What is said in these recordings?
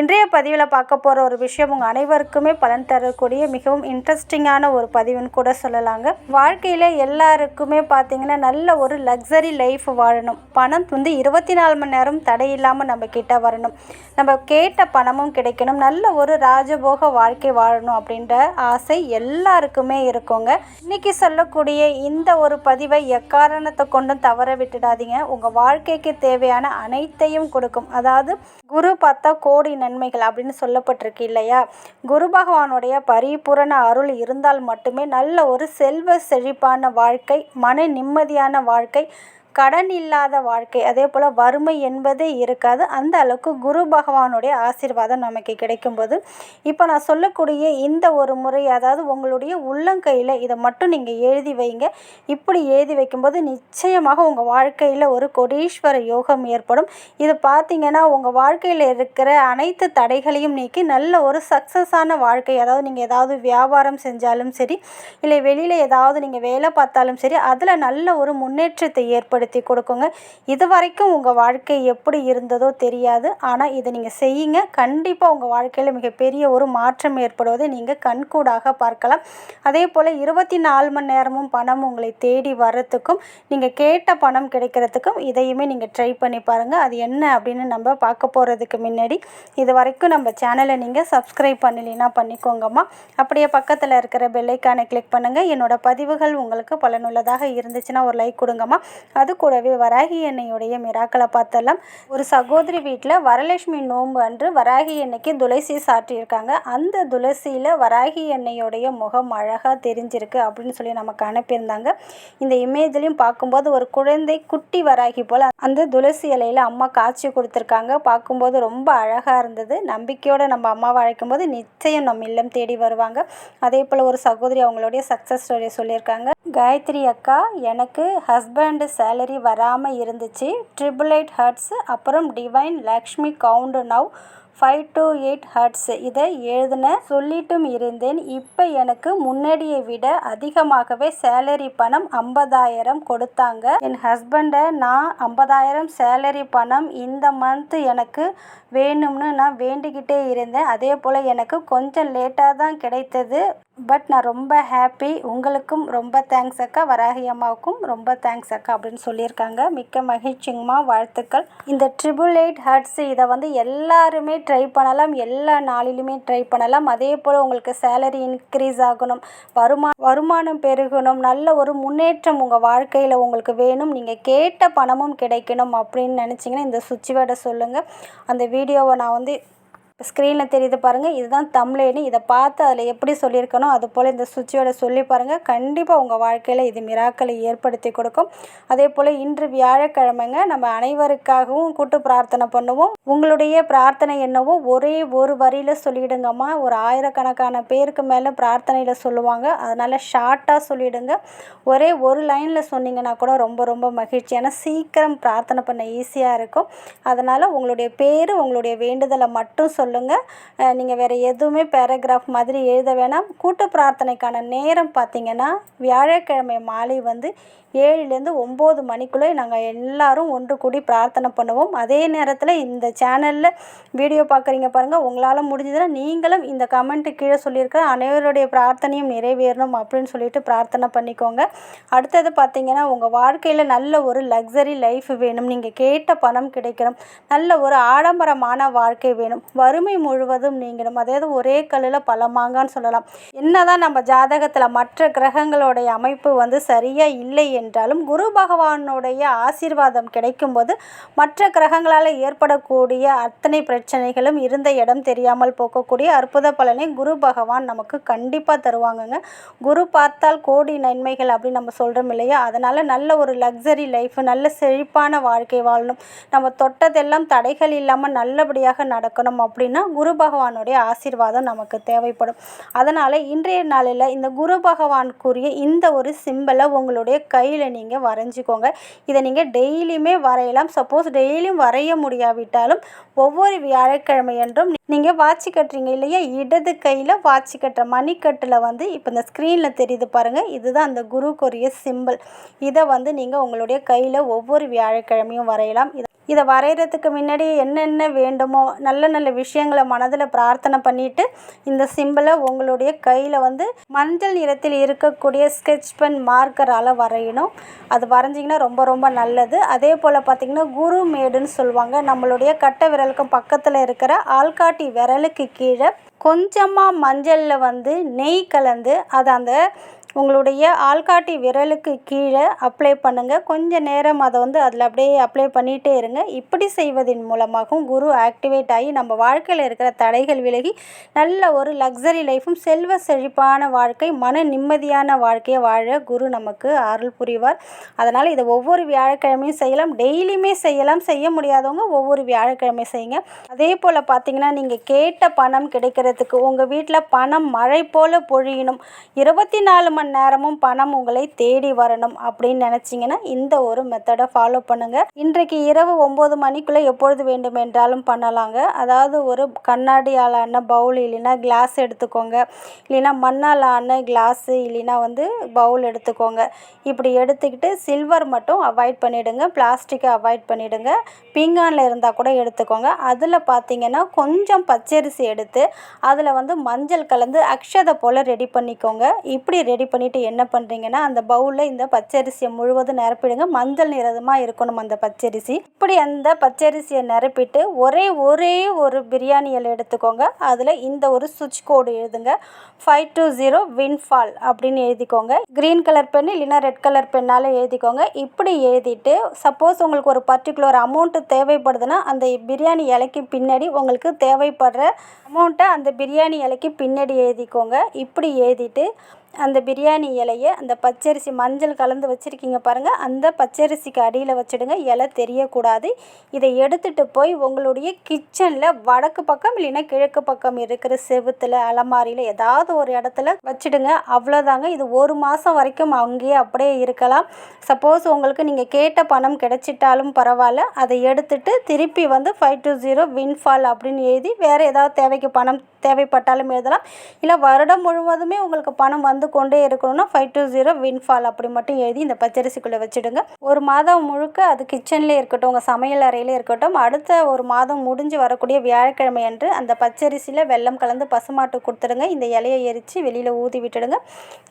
இன்றைய பதிவில் பார்க்க போகிற ஒரு விஷயம் உங்கள் அனைவருக்குமே பலன் தரக்கூடிய மிகவும் இன்ட்ரெஸ்டிங்கான ஒரு பதிவுன்னு கூட சொல்லலாங்க. வாழ்க்கையில் எல்லாருக்குமே பார்த்தீங்கன்னா நல்ல ஒரு லக்ஸரி லைஃப் வாழணும். பணம் வந்து இருபத்தி நாலு மணி நேரம் தடையில்லாமல் நம்ம கிட்ட வரணும். நம்ம கேட்ட பணமும் கிடைக்கணும். நல்ல ஒரு ராஜபோக வாழ்க்கை வாழணும் அப்படின்ற ஆசை எல்லாருக்குமே இருக்குங்க. இன்னைக்கு சொல்லக்கூடிய இந்த ஒரு பதிவை எக்காரணத்தை கொண்டும் தவற விட்டுடாதீங்க. உங்கள் வாழ்க்கைக்கு தேவையான அனைத்தையும் கொடுக்கும். அதாவது குரு பார்த்தா கோடி நன்மைகள் அப்படின்னு சொல்லப்பட்டிருக்கு இல்லையா? குரு பகவானுடைய பரிபூரண அருள் இருந்தால் மட்டுமே நல்ல ஒரு செல்வ செழிப்பான வாழ்க்கை மன நிம்மதியான வாழ்க்கை கடன் இல்லாத வாழ்க்கை அதே போல் வறுமை என்பதே இருக்காது. அந்த அளவுக்கு குரு பகவானுடைய ஆசீர்வாதம் நமக்கு கிடைக்கும்போது இப்போ நான் சொல்லக்கூடிய இந்த ஒரு முறை அதாவது உங்களுடைய உள்ளங்கையில் இதை மட்டும் நீங்கள் எழுதி வைங்க. இப்படி எழுதி வைக்கும்போது நிச்சயமாக உங்கள் வாழ்க்கையில் ஒரு கொடீஸ்வர யோகம் ஏற்படும். இது பார்த்தீங்கன்னா உங்கள் வாழ்க்கையில் இருக்கிற அனைத்து தடைகளையும் நீக்கி நல்ல ஒரு சக்ஸஸான வாழ்க்கை. அதாவது நீங்கள் ஏதாவது வியாபாரம் செஞ்சாலும் சரி இல்லை வெளியில் ஏதாவது நீங்கள் வேலை பார்த்தாலும் சரி அதில் நல்ல ஒரு முன்னேற்றத்தை ஏற்படும் ஏற்படுத்தி கொடுக்குங்க. இது வரைக்கும் உங்கள் வாழ்க்கை எப்படி இருந்ததோ தெரியாது. ஆனால் இதை நீங்கள் செய்யுங்க. கண்டிப்பாக உங்கள் வாழ்க்கையில் மிகப்பெரிய ஒரு மாற்றம் ஏற்படுவதை நீங்கள் கண்கூடாக பார்க்கலாம். அதே போல் இருபத்தி நாலு மணி நேரமும் பணம் உங்களை தேடி வர்றதுக்கும் நீங்கள் கேட்ட பணம் கிடைக்கிறதுக்கும் இதையுமே நீங்கள் ட்ரை பண்ணி பாருங்கள் அது என்ன அப்படின்னு நம்ம பார்க்க போகிறதுக்கு முன்னாடி இது வரைக்கும் நம்ம சேனலை நீங்கள் சப்ஸ்கிரைப் பண்ணலைன்னா பண்ணிக்கோங்கம்மா. அப்படியே பக்கத்தில் இருக்கிற பெல்லைக்கானை கிளிக் பண்ணுங்கள் என்னோட பதிவுகள் உங்களுக்கு பலனுள்ளதாக இருந்துச்சுன்னா ஒரு லைக் கொடுங்கம்மா. அது கூடவே வராகி எண்ணெயுடைய மிராக்களை பார்த்தெல்லாம் ஒரு சகோதரி வீட்டில் வரலட்சுமி நோன்பு அன்று வராகி எண்ணெய்க்கு துளசி சாற்றியிருக்காங்க. அந்த துளசியில் வராகி எண்ணெயுடைய முகம் அழகாக தெரிஞ்சிருக்கு அப்படின்னு சொல்லி நமக்கு அனுப்பியிருந்தாங்க. இந்த இமேஜ்லையும் பார்க்கும்போது ஒரு குழந்தை குட்டி வராகி போல் அந்த துளசி இலையில் அம்மா காய்ச்சி கொடுத்துருக்காங்க. பார்க்கும்போது ரொம்ப அழகாக இருந்தது. நம்பிக்கையோடு நம்ம அம்மாவை அழைக்கும்போது நிச்சயம் நம்ம இல்லம் தேடி வருவாங்க. அதே போல் ஒரு சகோதரி அவங்களுடைய சக்ஸஸ் ஸ்டோரி சொல்லியிருக்காங்க. காயத்ரி அக்கா எனக்கு ஹஸ்பண்டு சேலரி வராமல் இருந்துச்சு. ட்ரிபிள் எயிட் ஹர்ட்ஸ் அப்புறம் divine Lakshmi count now five two eight hertz இதை எழுதின சொல்லிட்டும் இருந்தேன். இப்போ எனக்கு முன்னாடியை விட அதிகமாகவே சேலரி பணம் ஐம்பதாயிரம் கொடுத்தாங்க. என் ஹஸ்பண்டை நான் ஐம்பதாயிரம் சேலரி பணம் இந்த மந்த் எனக்கு வேணும்னு நான் வேண்டிக்கிட்டே இருந்தேன். அதே போல் எனக்கு கொஞ்சம் லேட்டாக தான் கிடைத்தது. பட் நான் ரொம்ப ஹாப்பி உங்களுக்கும் ரொம்ப தேங்க்ஸ் அக்கா. வராகி அம்மாவுக்கும் ரொம்ப தேங்க்ஸ் அக்கா அப்படின்னு சொல்லியிருக்காங்க. மிக்க மகிழ்ச்சிங்கம்மா. வாழ்த்துக்கள். இந்த ட்ரிபிள் எயிட் ஹர்ட்ஸ் இதை வந்து எல்லாருமே ட்ரை பண்ணலாம் எல்லா நாளிலுமே ட்ரை பண்ணலாம். அதே போல் உங்களுக்கு சேலரி இன்க்ரீஸ் ஆகணும் வருமா வருமானம் பெருகணும் நல்ல ஒரு முன்னேற்றம் உங்கள் வாழ்க்கையில் உங்களுக்கு வேணும். நீங்கள் கேட்ட பணமும் கிடைக்கணும் அப்படின்னு நினச்சிங்கன்னா இந்த சுவிட்ச் வேர்டை சொல்லுங்கள் அந்த வீடியோவை நான் வந்து ஸ்க்ரீனில் தெரியுது பாருங்கள் இதுதான் தமிழேன்னு இதை பார்த்து அதில் எப்படி சொல்லியிருக்கணும் அது போல் இந்த சுவிட்சோட சொல்லி பாருங்கள் கண்டிப்பாக உங்கள் வாழ்க்கையில் இது மிராக்களை ஏற்படுத்தி கொடுக்கும். அதே போல் இன்று வியாழக்கிழமைங்க நம்ம அனைவருக்காகவும் கூட்டு பிரார்த்தனை பண்ணுவோம். உங்களுடைய பிரார்த்தனை என்னவோ ஒரே ஒரு வரியில் சொல்லிவிடுங்கம்மா ஒரு ஆயிரக்கணக்கான பேருக்கு மேலே பிரார்த்தனையில் சொல்லுவாங்க. அதனால் ஷார்ட்டாக சொல்லிவிடுங்க ஒரே ஒரு லைனில் சொன்னீங்கன்னா கூட ரொம்ப ரொம்ப மகிழ்ச்சி. ஏன்னா சீக்கிரம் பிரார்த்தனை பண்ண ஈஸியாக இருக்கும். அதனால் உங்களுடைய பேர் உங்களுடைய வேண்டுதலை மட்டும் சொல்லுங்கள் நீங்கள் வேறு எதுவுமே பேராகிராஃப் மாதிரி எழுத வேணாம். கூட்டு பிரார்த்தனைக்கான நேரம் பார்த்தீங்கன்னா வியாழக்கிழமை மாலை வந்து ஏழுலேருந்து ஒம்பது மணிக்குள்ளே நாங்கள் எல்லாரும் ஒன்று கூடி பிரார்த்தனை பண்ணுவோம். அதே நேரத்தில் இந்த சேனலில் வீடியோ பார்க்குறீங்க பாருங்கள் உங்களால் முடிஞ்சதுன்னா நீங்களும் இந்த கமெண்ட்டு கீழே சொல்லியிருக்க அனைவருடைய பிரார்த்தனையும் நிறைவேறணும் அப்படின்னு சொல்லிட்டு பிரார்த்தனை பண்ணிக்கோங்க. அடுத்தது பார்த்தீங்கன்னா உங்கள் வாழ்க்கையில் நல்ல ஒரு லக்ஸரி லைஃப் வேணும். நீங்கள் கேட்ட பணம் கிடைக்கணும். நல்ல ஒரு ஆடம்பரமான வாழ்க்கை வேணும். வரும் வறுமை முழுவதும் நீங்கணும் அதாவது ஒரே கல்லில் பல மாங்கான்னு சொல்லலாம். என்னதான் நம்ம ஜாதகத்தில் மற்ற கிரகங்களுடைய அமைப்பு வந்து சரியாக இல்லை என்றாலும் குரு பகவானுடைய ஆசீர்வாதம் கிடைக்கும்போது மற்ற கிரகங்களால் ஏற்படக்கூடிய அத்தனை பிரச்சனைகளும் இருந்த இடம் தெரியாமல் போக்கக்கூடிய அற்புத பலனை குரு பகவான் நமக்கு கண்டிப்பாக தருவாங்கங்க. குரு பார்த்தால் கோடி நன்மைகள் அப்படின்னு நம்ம சொல்கிறோம் இல்லையா? அதனால் நல்ல ஒரு லக்ஸரி லைஃப் நல்ல செழிப்பான வாழ்க்கை வாழணும். நம்ம தொட்டதெல்லாம் தடைகள் இல்லாமல் நல்லபடியாக நடக்கணும் அப்படின்னு அப்படின்னா குரு பகவானுடைய ஆசீர்வாதம் நமக்கு தேவைப்படும். அதனால் இன்றைய நாளில் இந்த குரு பகவானுக்குரிய இந்த ஒரு சிம்பலை உங்களுடைய கையில் நீங்கள் வரைஞ்சிக்கோங்க. இதை நீங்கள் டெய்லியுமே வரையலாம். சப்போஸ் டெய்லியும் வரைய முடியாவிட்டாலும் ஒவ்வொரு வியாழக்கிழமையன்றும் நீங்கள் வாட்சி கட்டுறீங்க இல்லையா? இடது கையில் வாட்சி கட்டுற மணிக்கட்டில் வந்து இப்போ இந்த ஸ்க்ரீனில் தெரியுது பாருங்கள் இதுதான் அந்த குருக்குரிய சிம்பிள் இதை வந்து நீங்கள் உங்களுடைய கையில் ஒவ்வொரு வியாழக்கிழமையும் வரையலாம். இதை வரைகிறதுக்கு முன்னாடி என்னென்ன வேண்டுமோ நல்ல நல்ல விஷயங்களை மனதில் பிரார்த்தனை பண்ணிவிட்டு இந்த சிம்பிளை உங்களுடைய கையில் வந்து மஞ்சள் நிறத்தில் இருக்கக்கூடிய ஸ்கெட்ச் பென் மார்க்கரால் வரையணும். அது வரைஞ்சிங்கன்னா ரொம்ப ரொம்ப நல்லது. அதே போல் பார்த்திங்கன்னா குரு மேடுன்னு சொல்லுவாங்க. நம்மளுடைய கட்டை விரலுக்கும் பக்கத்தில் இருக்கிற ஆள்காட்டி விரலுக்கு கீழே கொஞ்சமாக மஞ்சளில் வந்து நெய் கலந்து அதை அந்த உங்களுடைய ஆள்காட்டி விரலுக்கு கீழே அப்ளை பண்ணுங்கள் கொஞ்ச நேரம் அதை வந்து அதில் அப்படியே அப்ளை பண்ணிகிட்டே இருங்க. இப்படி செய்வதன் மூலமாகவும் குரு ஆக்டிவேட் ஆகி நம்ம வாழ்க்கையில் இருக்கிற தடைகள் விலகி நல்ல ஒரு லக்ஸரி லைஃப்பும் செல்வ செழிப்பான வாழ்க்கை மன நிம்மதியான வாழ்க்கையை வாழ குரு நமக்கு அருள் புரிவார். அதனால் இதை ஒவ்வொரு வியாழக்கிழமையும் செய்யலாம். டெய்லியுமே செய்யலாம். செய்ய முடியாதவங்க ஒவ்வொரு வியாழக்கிழமை செய்யுங்க. அதே போல் பார்த்தீங்கன்னா நீங்கள் கேட்ட பணம் கிடைக்கிறதுக்கு உங்கள் வீட்டில் பணம் மழை போல் பொழியணும். இருபத்தி நாலு மணி நேரமும் பணம் உங்களை தேடி வரணும் அப்படின்னு நினச்சிங்கன்னா இந்த ஒரு மெத்தடை ஃபாலோ பண்ணுங்கள் இன்றைக்கு இரவு ஒம்பது மணிக்குள்ளே எப்பொழுது வேண்டுமென்றாலும் பண்ணலாங்க. அதாவது ஒரு கண்ணாடியால் ஆன பவுல் இல்லைன்னா கிளாஸ் எடுத்துக்கோங்க. இல்லைன்னா மண்ணால் ஆன கிளாஸு இல்லைன்னா வந்து பவுல் எடுத்துக்கோங்க. இப்படி எடுத்துக்கிட்டு சில்வர் மட்டும் அவாய்ட் பண்ணிவிடுங்க பிளாஸ்டிக்கை அவாய்ட் பண்ணிவிடுங்க பீங்கானில் இருந்தால் கூட எடுத்துக்கோங்க. அதில் பார்த்தீங்கன்னா கொஞ்சம் பச்சரிசி எடுத்து அதில் வந்து மஞ்சள் கலந்து அக்ஷதை போல் ரெடி பண்ணிக்கோங்க. இப்படி ரெடி பண்ணிவிட்டு என்ன பண்ணுறீங்கன்னா அந்த பவுலில் இந்த பச்சரிசியை முழுவதும் நிரப்பிடுங்க. மஞ்சள் நிறமாக இருக்கணும் அந்த பச்சரிசி. இப்படி அந்த பச்சரிசியை நிரப்பிட்டு ஒரே ஒரே ஒரு பிரியாணி இலை எடுத்துக்கோங்க. அதில் இந்த ஒரு சுவிட்ச் கோடு எழுதுங்க. ஃபைவ் டூ ஜீரோ வின்ஃபால் அப்படின்னு எழுதிக்கோங்க. க்ரீன் கலர் பென் இல்லைன்னா ரெட் கலர் பென்னால் எழுதிக்கோங்க. இப்படி எழுதிட்டு சப்போஸ் உங்களுக்கு ஒரு பர்டிகுலர் அமௌண்ட்டு தேவைப்படுதுன்னா அந்த பிரியாணி இலைக்கு பின்னாடி உங்களுக்கு தேவைப்படுற அமௌண்ட்டை அந்த பிரியாணி இலைக்கு பின்னாடி எழுதிக்கோங்க. இப்படி எழுதிட்டு அந்த பிரியாணி இலையை அந்த பச்சரிசி மஞ்சள் கலந்து வச்சுருக்கீங்க பாருங்கள் அந்த பச்சரிசிக்கு அடியில் வச்சுடுங்க இலை தெரியக்கூடாது. இதை எடுத்துகிட்டு போய் உங்களுடைய கிச்சனில் வடக்கு பக்கம் இல்லைன்னா கிழக்கு பக்கம் இருக்கிற செவுத்தில் அலமாரியில் ஏதாவது ஒரு இடத்துல வச்சுடுங்க. அவ்வளோதாங்க இது ஒரு மாதம் வரைக்கும் அங்கேயே அப்படியே இருக்கலாம். சப்போஸ் உங்களுக்கு நீங்கள் கேட்ட பணம் கிடைச்சிட்டாலும் பரவாயில்ல. அதை எடுத்துட்டு திருப்பி வந்து ஃபைவ் டூ ஜீரோ வின்ஃபால் அப்படின்னு எழுதி வேறு ஏதாவது தேவைக்கு பணம் தேவைப்பட்டாலும் எழுதலாம். இல்லை வருடம் முழுவதுமே உங்களுக்கு பணம் வந்து கொண்டே இருக்கணும்னா ஃபைவ் டூ ஜீரோ வின்ஃபால் அப்படி மட்டும் எழுதி இந்த பச்சரிசிக்குள்ளே வச்சுடுங்க. ஒரு மாதம் முழுக்க அது கிச்சன்லேயே இருக்கட்டும் உங்கள் சமையல் அறையிலே இருக்கட்டும் அடுத்த ஒரு மாதம் முடிஞ்சு வரக்கூடிய வியாழக்கிழமை அன்று அந்த பச்சரிசியில் வெள்ளம் கலந்து பசுமாட்டு கொடுத்துடுங்க. இந்த இலையை எரித்து வெளியில் ஊதி விட்டுடுங்க.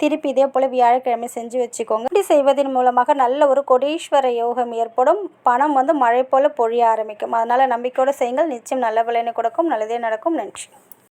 திருப்பி இதே போல் வியாழக்கிழமை செஞ்சு வச்சுக்கோங்க. இப்படி செய்வதன் மூலமாக நல்ல ஒரு கொடீஸ்வர யோகம் ஏற்படும். பணம் வந்து மழை போல் பொழிய ஆரம்பிக்கும். அதனால் நம்பிக்கையோடு செய்யுங்கள். நிச்சயம் நல்ல விளைவு கொடுக்கும். நல்லதே நடக்கும். நன்றி.